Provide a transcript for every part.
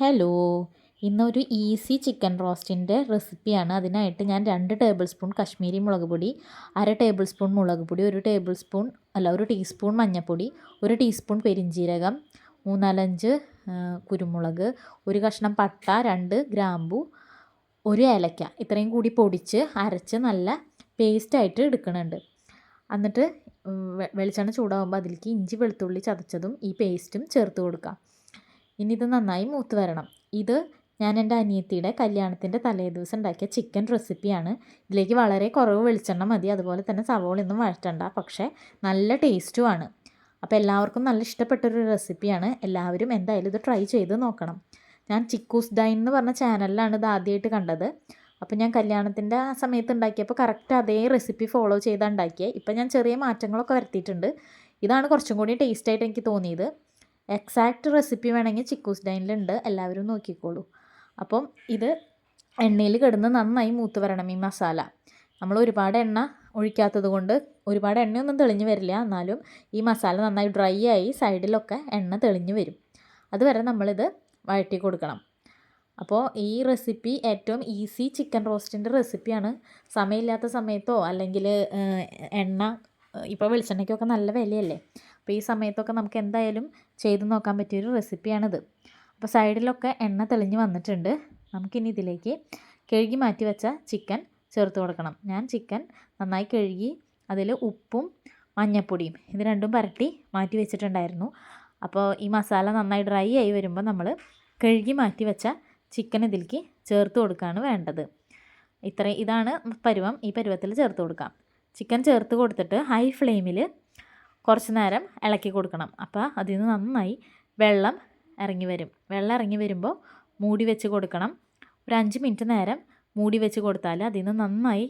Hello. ഇന്നൊരു easy chicken റോസ്റ്റിന്റെ റെസിപ്പിയാണ്. അതിനായിട്ട് ഞാൻ രണ്ട് ടേബിൾ സ്പൂൺ കശ്മീരി മുളക് പൊടി അര ടേബിൾ സ്പൂൺ മുളക് പൊടി ഒരു ടേബിൾ സ്പൂൺ അല്ല ഒരു ടീസ്പൂൺ മഞ്ഞൾപ്പൊടി ഒരു ടീസ്പൂൺ പെരിഞ്ജീരകം മൂന്നാലഞ്ച് കുരുമുളക് ഒരു കഷ്ണം പട്ട രണ്ട് ഗ്രാമ്പു ഒരു ഏലക്ക. ഇത്രയും കൂടി പൊടിച്ച് അരച്ച് നല്ല പേസ്റ്റായിട്ട് എടുക്കുന്നുണ്ട് എന്നിട്ട് വെളിച്ചെണ്ണ ചൂടാകുമ്പോൾ അതിലേക്ക് ഇഞ്ചി വെളുത്തുള്ളി ചതച്ചതും ഈ പേസ്റ്റും ചേർത്ത് കൊടുക്കാം. ഇനി ഇത് നന്നായി മൂത്ത് വരണം. ഇത് ഞാൻ എന്റെ അനിയത്തിയുടെ കല്യാണത്തിന്റെ തലേദിവസം ഉണ്ടാക്കിയ ചിക്കൻ റെസിപ്പിയാണ് ഇതിലേക്ക് വളരെ കുറവ് വെളിച്ചെണ്ണ മതി. അതുപോലെ തന്നെ സവോളൊന്നും വഴറ്റണ്ട. പക്ഷേ നല്ല ടേസ്റ്റുമാണ് അപ്പോൾ എല്ലാവർക്കും നല്ല ഇഷ്ടപ്പെട്ടൊരു റെസിപ്പിയാണ് എല്ലാവരും എന്തായാലും ഇത് ട്രൈ ചെയ്ത് നോക്കണം. ഞാൻ ചിക്കൂസ് ഡൈൻ എന്ന് പറഞ്ഞ ചാനലിലാണ് ഇത് ആദ്യമായിട്ട് കണ്ടത്. അപ്പോൾ ഞാൻ കല്യാണത്തിന്റെ ആ സമയത്ത് ഉണ്ടാക്കിയപ്പോൾ കറക്റ്റ് അതേ റെസിപ്പി ഫോളോ ചെയ്താണ് ഉണ്ടാക്കിയത് ഇപ്പം ഞാൻ ചെറിയ മാറ്റങ്ങളൊക്കെ വരുത്തിയിട്ടുണ്ട്. ഇതാണ് കുറച്ചും കൂടി ടേസ്റ്റായിട്ട് എനിക്ക് തോന്നിയത്. എക്സാക്റ്റ് റെസിപ്പി വേണമെങ്കിൽ ചിക്കൂസ് ഡൈനിലുണ്ട്. എല്ലാവരും നോക്കിക്കോളൂ. അപ്പം ഇത് എണ്ണയിൽ കിടന്ന് നന്നായി മൂത്ത് വരണം ഈ മസാല. നമ്മൾ ഒരുപാട് എണ്ണ ഒഴിക്കാത്തത് കൊണ്ട് ഒരുപാട് എണ്ണയൊന്നും തെളിഞ്ഞ് വരില്ല. എന്നാലും ഈ മസാല നന്നായി ഡ്രൈ ആയി സൈഡിലൊക്കെ എണ്ണ തെളിഞ്ഞ് വരും. അതുവരെ നമ്മളിത് വഴറ്റി കൊടുക്കണം. അപ്പോൾ ഈ റെസിപ്പി ഏറ്റവും ഈസി ചിക്കൻ റോസ്റ്റിന്റെ റെസിപ്പിയാണ് സമയമില്ലാത്ത സമയത്തോ അല്ലെങ്കിൽ എണ്ണ ഇപ്പോൾ വെളിച്ചെണ്ണയ്ക്കൊക്കെ നല്ല വിലയല്ലേ? അപ്പോൾ ഈ സമയത്തൊക്കെ നമുക്ക് എന്തായാലും ചെയ്ത് നോക്കാൻ പറ്റിയൊരു റെസിപ്പിയാണിത്. അപ്പോൾ സൈഡിലൊക്കെ എണ്ണ തെളിഞ്ഞ് വന്നിട്ടുണ്ട്. നമുക്കിനി ഇതിലേക്ക് കഴുകി മാറ്റി വെച്ച ചിക്കൻ ചേർത്ത് കൊടുക്കണം. ഞാൻ ചിക്കൻ നന്നായി കഴുകി അതിൽ ഉപ്പും മഞ്ഞപ്പൊടിയും ഇത് രണ്ടും പരട്ടി മാറ്റി വെച്ചിട്ടുണ്ടായിരുന്നു. അപ്പോൾ ഈ മസാല നന്നായി ഡ്രൈ ആയി വരുമ്പോൾ നമ്മൾ കഴുകി മാറ്റി വെച്ച ചിക്കൻ ഇതിലേക്ക് ചേർത്ത് കൊടുക്കുകയാണ് വേണ്ടത്. ഇത്ര ഇതാണ് പരുവം. ഈ പരുവത്തിൽ ചേർത്ത് കൊടുക്കാം. ചിക്കൻ ചേർത്ത് കൊടുത്തിട്ട് ഹൈ ഫ്ലെയിമിൽ കുറച്ച് നേരം ഇളക്കി കൊടുക്കണം. അപ്പോൾ അതിൽ നിന്ന് നന്നായി വെള്ളം ഇറങ്ങി വരും. വെള്ളം ഇറങ്ങി വരുമ്പോൾ മൂടി വെച്ച് കൊടുക്കണം. ഒരു അഞ്ച് മിനിറ്റ് നേരം മൂടി വെച്ച് കൊടുത്താൽ അതിൽ നിന്ന് നന്നായി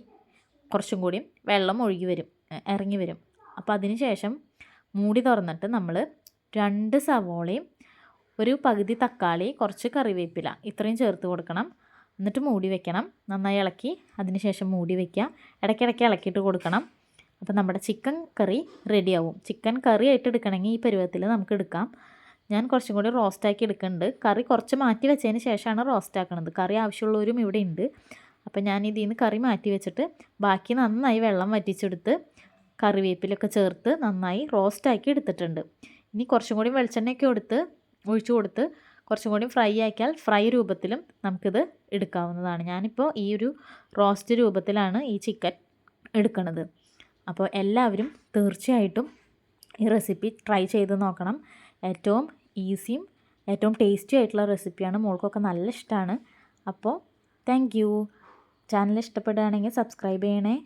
കുറച്ചും കൂടി വെള്ളം ഒഴുകി വരും ഇറങ്ങി വരും. അപ്പോൾ അതിന് ശേഷം മൂടി തുറന്നിട്ട് നമ്മൾ രണ്ട് സവോളയും ഒരു പകുതി തക്കാളി കുറച്ച് കറിവേപ്പില ഇത്രയും ചേർത്ത് കൊടുക്കണം. എന്നിട്ട് മൂടി വെക്കണം. നന്നായി ഇളക്കി അതിന് ശേഷം മൂടി വയ്ക്കുക ഇടയ്ക്കിടയ്ക്ക് ഇളക്കിയിട്ട് കൊടുക്കണം. അപ്പോൾ നമ്മുടെ ചിക്കൻ കറി റെഡിയാവും ചിക്കൻ കറി ആയിട്ട് എടുക്കണമെങ്കിൽ ഈ പരുവത്തിൽ നമുക്ക് എടുക്കാം. ഞാൻ കുറച്ചും കൂടി റോസ്റ്റാക്കി എടുക്കുന്നുണ്ട്. കറി കുറച്ച് മാറ്റി വെച്ചതിന് ശേഷമാണ് റോസ്റ്റാക്കണത് കറി ആവശ്യമുള്ളവരും ഇവിടെ ഉണ്ട്. അപ്പോൾ ഞാൻ ഇതിൽ നിന്ന് കറി മാറ്റി വെച്ചിട്ട് ബാക്കി നന്നായി വെള്ളം വറ്റിച്ചെടുത്ത് കറിവേപ്പിലൊക്കെ ചേർത്ത് നന്നായി റോസ്റ്റാക്കി എടുത്തിട്ടുണ്ട്. ഇനി കുറച്ചും കൂടി വെളിച്ചെണ്ണയൊക്കെ എടുത്ത് ഒഴിച്ചു കൊടുത്ത് കുറച്ചും കൂടി ഫ്രൈ ആക്കിയാൽ ഫ്രൈ രൂപത്തിലും നമുക്കിത് എടുക്കാവുന്നതാണ്. ഞാനിപ്പോൾ ഈ ഒരു റോസ്റ്റ് രൂപത്തിലാണ് ഈ ചിക്കൻ എടുക്കുന്നത് അപ്പോൾ എല്ലാവരും തീർച്ചയായിട്ടും ഈ റെസിപ്പി ട്രൈ ചെയ്ത് നോക്കണം. ഏറ്റവും ഈസിയും ഏറ്റവും ടേസ്റ്റി ആയിട്ടുള്ള റെസിപ്പിയാണ്. മോൾക്കൊക്കെ നല്ല ഇഷ്ടമാണ് അപ്പോൾ താങ്ക് യു. ചാനൽ ഇഷ്ടപ്പെടുകയാണെങ്കിൽ സബ്സ്ക്രൈബ് ചെയ്യണേ.